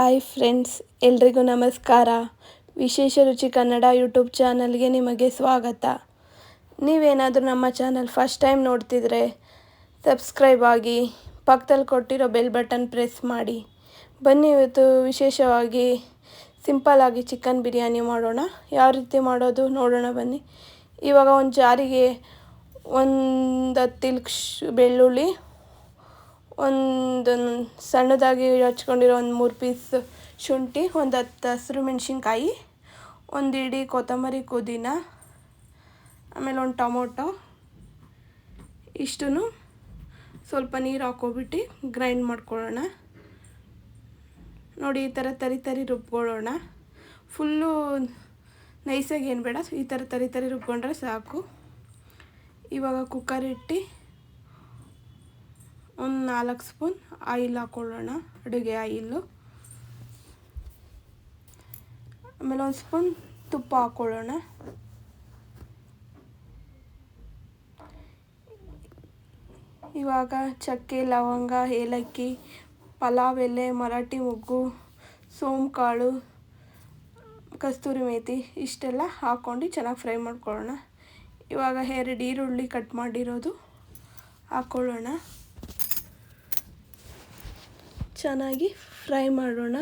Hi friends ಎಲ್ರಿಗೂ ನಮಸ್ಕಾರ. ವಿಶೇಷ ರುಚಿ ಕನ್ನಡ ಯೂಟ್ಯೂಬ್ ಚಾನಲ್ಗೆ ನಿಮಗೆ ಸ್ವಾಗತ. ನೀವೇನಾದರೂ ನಮ್ಮ ಚಾನಲ್ ಫಸ್ಟ್ ಟೈಮ್ ನೋಡ್ತಿದ್ರೆ ಸಬ್ಸ್ಕ್ರೈಬ್ ಆಗಿ, ಪಕ್ಕದಲ್ಲಿ ಕೊಟ್ಟಿರೋ ಬೆಲ್ ಬಟನ್ ಪ್ರೆಸ್ ಮಾಡಿ. ಬನ್ನಿ ಇವತ್ತು ವಿಶೇಷವಾಗಿ ಸಿಂಪಲ್ಲಾಗಿ ಚಿಕನ್ ಬಿರಿಯಾನಿ ಮಾಡೋಣ. ಯಾವ ರೀತಿ ಮಾಡೋದು ನೋಡೋಣ ಬನ್ನಿ. ಇವಾಗ ಒಂದು ಜಾರಿಗೆ ಒಂದು ಹತ್ತು ಇಲ್ಕ್ ಬೆಳ್ಳುಳ್ಳಿ ಒಂದು ಸಣ್ಣದಾಗಿ ಹಚ್ಕೊಂಡಿರೋ ಒಂದು ಮೂರು ಪೀಸ್ ಶುಂಠಿ, ಒಂದು ಹತ್ತು ಹಸಿರು ಮೆಣಸಿನ್ಕಾಯಿ, ಒಂದು ಇಡೀ ಕೊತ್ತಂಬರಿ ಪುದೀನ, ಆಮೇಲೆ ಒಂದು ಟೊಮೊಟೊ. ಇಷ್ಟು ಸ್ವಲ್ಪ ನೀರು ಹಾಕೋಬಿಟ್ಟು ಗ್ರೈಂಡ್ ಮಾಡ್ಕೊಳ್ಳೋಣ. ನೋಡಿ, ಈ ಥರ ತರಿ ತರಿ ರುಬ್ಕೊಳ್ಳೋಣ. ಫುಲ್ಲು ನೈಸಾಗಿ ಏನು ಬೇಡ, ಈ ಥರ ತರಿ ತರಿ ರುಬ್ಕೊಂಡ್ರೆ ಸಾಕು. ಇವಾಗ ಕುಕ್ಕರ್ ಇಟ್ಟು ಒಂದು ನಾಲ್ಕು ಸ್ಪೂನ್ ಆಯಿಲ್ ಹಾಕ್ಕೊಳ್ಳೋಣ ಅಡುಗೆ ಆಯಿಲ್ಲು ಆಮೇಲೆ ಒಂದು ಸ್ಪೂನ್ ತುಪ್ಪ ಹಾಕ್ಕೊಳ್ಳೋಣ ಇವಾಗ ಚಕ್ಕೆ, ಲವಂಗ, ಏಲಕ್ಕಿ, ಪಲಾವ್, ಎಲೆ, ಮರಾಠಿ ಮೊಗ್ಗು, ಸೋಂಕಾಳು, ಕಸ್ತೂರಿ ಮೇಥಿ ಇಷ್ಟೆಲ್ಲ ಹಾಕ್ಕೊಂಡು ಚೆನ್ನಾಗಿ ಫ್ರೈ ಮಾಡ್ಕೊಳ್ಳೋಣ. ಇವಾಗ ಎರಡು ಈರುಳ್ಳಿ ಕಟ್ ಮಾಡಿರೋದು ಹಾಕ್ಕೊಳ್ಳೋಣ ಚೆನ್ನಾಗಿ ಫ್ರೈ ಮಾಡೋಣ.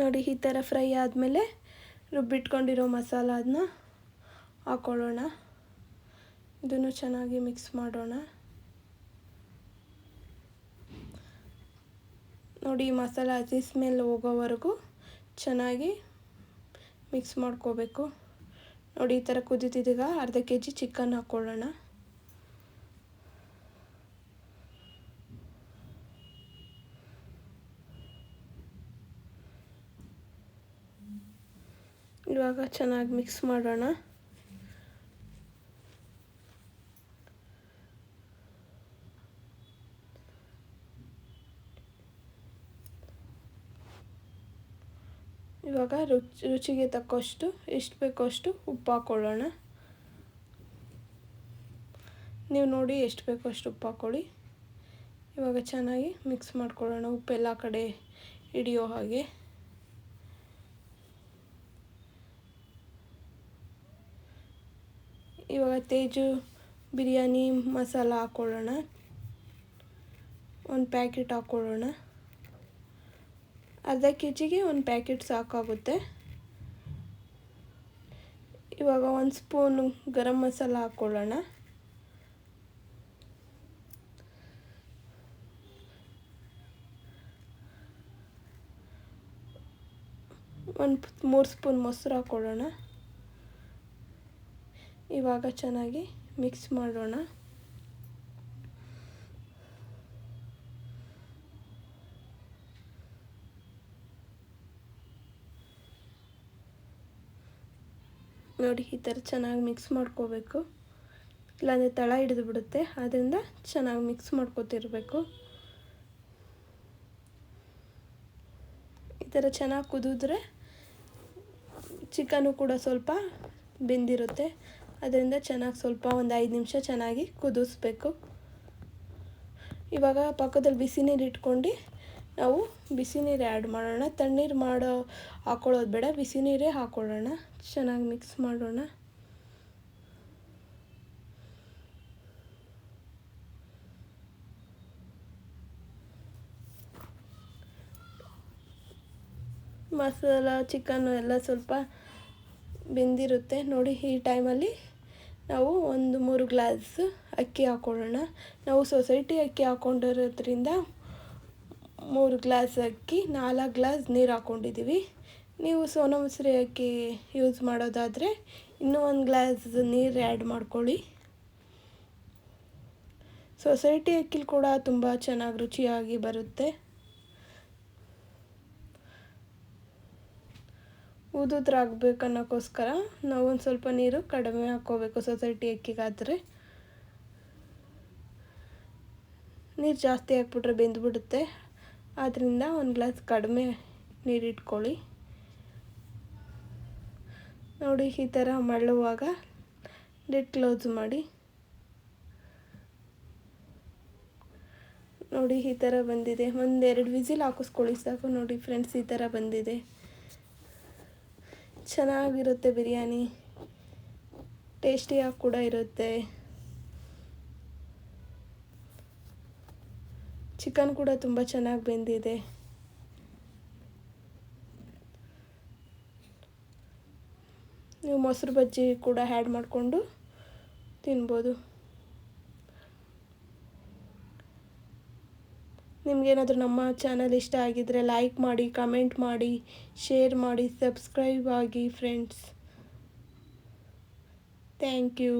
ನೋಡಿ, ಈ ಥರ ಫ್ರೈ ಆದಮೇಲೆ ರುಬ್ಬಿಟ್ಕೊಂಡಿರೋ ಮಸಾಲ ಅದನ್ನ ಹಾಕ್ಕೊಳ್ಳೋಣ ಇದನ್ನು ಚೆನ್ನಾಗಿ ಮಿಕ್ಸ್ ಮಾಡೋಣ. ನೋಡಿ ಮಸಾಲ ಹಸಿ ಸ್ಮೆಲ್ ಹೋಗೋವರೆಗೂ ಚೆನ್ನಾಗಿ ಮಿಕ್ಸ್ ಮಾಡ್ಕೋಬೇಕು. ನೋಡಿ ಈ ಥರ ಕುದೀತಿದ್ದೀಗ ಅರ್ಧ ಕೆ ಜಿ ಚಿಕನ್ ಹಾಕ್ಕೊಳ್ಳೋಣ ಇವಾಗ ಚೆನ್ನಾಗಿ ಮಿಕ್ಸ್ ಮಾಡೋಣ. ಇವಾಗ ರುಚಿ, ರುಚಿಗೆ ತಕ್ಕಷ್ಟು, ಎಷ್ಟು ಬೇಕೋ ಅಷ್ಟು ಉಪ್ಪು ಹಾಕ್ಕೊಳ್ಳೋಣ ನೀವು ನೋಡಿ ಎಷ್ಟು ಬೇಕೋ ಅಷ್ಟು ಉಪ್ಪು ಹಾಕ್ಕೊಳ್ಳಿ ಇವಾಗ ಚೆನ್ನಾಗಿ ಮಿಕ್ಸ್ ಮಾಡ್ಕೊಳ್ಳೋಣ. ಉಪ್ಪೆಲ್ಲ ಕಡೆ ಹಿಡಿಯೋ ಹಾಗೆ. ಇವಾಗ ತೇಜು ಬಿರಿಯಾನಿ ಮಸಾಲ ಹಾಕ್ಕೊಳ್ಳೋಣ ಒಂದು ಪ್ಯಾಕೆಟ್ ಹಾಕ್ಕೊಳ್ಳೋಣ ಅರ್ಧ ಕೆ ಜಿಗೆ ಒಂದು ಪ್ಯಾಕೆಟ್ ಸಾಕಾಗುತ್ತೆ. ಇವಾಗ ಒಂದು ಸ್ಪೂನು ಗರಂ ಮಸಾಲ ಹಾಕ್ಕೊಳ್ಳೋಣ. ಒಂದು ಮೂರು ಸ್ಪೂನ್ ಮೊಸರು ಹಾಕ್ಕೊಳ್ಳೋಣ. ಇವಾಗ ಚೆನ್ನಾಗಿ ಮಿಕ್ಸ್ ಮಾಡೋಣ. ನೋಡಿ, ಈ ಥರ ಚೆನ್ನಾಗಿ ಮಿಕ್ಸ್ ಮಾಡ್ಕೋಬೇಕು. ಇಲ್ಲಾಂದರೆ ತಳ ಹಿಡಿದು ಬಿಡುತ್ತೆ ಆದ್ದರಿಂದ ಚೆನ್ನಾಗಿ ಮಿಕ್ಸ್ ಮಾಡ್ಕೋತಿರಬೇಕು. ಈ ಥರ ಚೆನ್ನಾಗಿ ಕುದಿದ್ರೆ ಚಿಕನು ಕೂಡ ಸ್ವಲ್ಪ ಬೆಂದಿರುತ್ತೆ. ಅದರಿಂದ ಚೆನ್ನಾಗಿ ಸ್ವಲ್ಪ ಒಂದು ಐದು ನಿಮಿಷ ಚೆನ್ನಾಗಿ ಕುದಿಸ್ಬೇಕು. ಇವಾಗ ಪಕ್ಕದಲ್ಲಿ ಬಿಸಿ ನೀರು ಇಟ್ಕೊಂಡು ನಾವು ಬಿಸಿ ನೀರೇ ಆ್ಯಡ್ ಮಾಡೋಣ. ತಣ್ಣೀರು ಮಾಡೋ, ಹಾಕೊಳ್ಳೋದು ಬೇಡ. ಬಿಸಿ ನೀರೇ ಹಾಕ್ಕೊಳ್ಳೋಣ ಚೆನ್ನಾಗಿ ಮಿಕ್ಸ್ ಮಾಡೋಣ. ಮಸಾಲ ಚಿಕನ್ನು ಎಲ್ಲ ಸ್ವಲ್ಪ ಬೆಂದಿರುತ್ತೆ. ನೋಡಿ, ಈ ಟೈಮಲ್ಲಿ ನಾವು ಒಂದು ಮೂರು ಗ್ಲಾಸ್ ಅಕ್ಕಿ ಹಾಕ್ಕೊಳ್ಳೋಣ ನಾವು ಸೊಸೈಟಿ ಅಕ್ಕಿ ಹಾಕ್ಕೊಂಡಿರೋದ್ರಿಂದ ಮೂರು ಗ್ಲಾಸ್ ಅಕ್ಕಿ, ನಾಲ್ಕು ಗ್ಲಾಸ್ ನೀರು ಹಾಕ್ಕೊಂಡಿದ್ದೀವಿ ನೀವು ಸೋನಾ ಮೊಸರಿ ಅಕ್ಕಿ ಯೂಸ್ ಮಾಡೋದಾದರೆ ಇನ್ನೂ ಒಂದು ಗ್ಲಾಸ್ ನೀರು ಆ್ಯಡ್ ಮಾಡ್ಕೊಳ್ಳಿ. ಸೊಸೈಟಿ ಅಕ್ಕಿಲಿ ಕೂಡ ತುಂಬ ಚೆನ್ನಾಗಿ ರುಚಿಯಾಗಿ ಬರುತ್ತೆ. ಊದುದ್ರಾಗಬೇಕನ್ನೋಕ್ಕೋಸ್ಕರ ನಾವು ಒಂದು ಸ್ವಲ್ಪ ನೀರು ಕಡಿಮೆ ಹಾಕ್ಕೋಬೇಕು ಸೊಸೈಟಿ ಅಕ್ಕಿಗಾದರೆ. ನೀರು ಜಾಸ್ತಿ ಹಾಕ್ಬಿಟ್ರೆ ಬೆಂದ್ಬಿಡುತ್ತೆ. ಆದ್ದರಿಂದ ಒಂದು ಗ್ಲಾಸ್ ಕಡಿಮೆ ನೀರಿಟ್ಕೊಳ್ಳಿ ನೋಡಿ, ಈ ಥರ ಮಳ್ಳುವಾಗ ಲಿಟ್ ಕ್ಲೋಸ್ ಮಾಡಿ. ನೋಡಿ, ಈ ಥರ ಬಂದಿದೆ. ಒಂದೆರಡು ವಿಸಿಲ್ ಹಾಕಿಸ್ಕೊಳ್ಳಿ ಸಾಕು. ನೋಡಿ ಫ್ರೆಂಡ್ಸ್ ಈ ಥರ ಬಂದಿದೆ. ಚೆನ್ನಾಗಿರುತ್ತೆ ಬಿರಿಯಾನಿ. ಟೇಸ್ಟಿಯಾಗಿ ಕೂಡ ಇರುತ್ತೆ. ಚಿಕನ್ ಕೂಡ ತುಂಬ ಚೆನ್ನಾಗಿ ಬೆಂದಿದೆ. ನೀವು ಮೊಸರು ಬಜ್ಜಿ ಕೂಡ ಆ್ಯಡ್ ಮಾಡಿಕೊಂಡು ತಿನ್ಬೋದು. ನಿಮಗೇನಾದರೂ ನಮ್ಮ ಚಾನಲ್ ಇಷ್ಟ ಆಗಿದ್ದರೆ ಲೈಕ್ ಮಾಡಿ ಕಮೆಂಟ್ ಮಾಡಿ ಶೇರ್ ಮಾಡಿ ಸಬ್ಸ್ಕ್ರೈಬ್ ಆಗಿ ಫ್ರೆಂಡ್ಸ್ ಥ್ಯಾಂಕ್ ಯು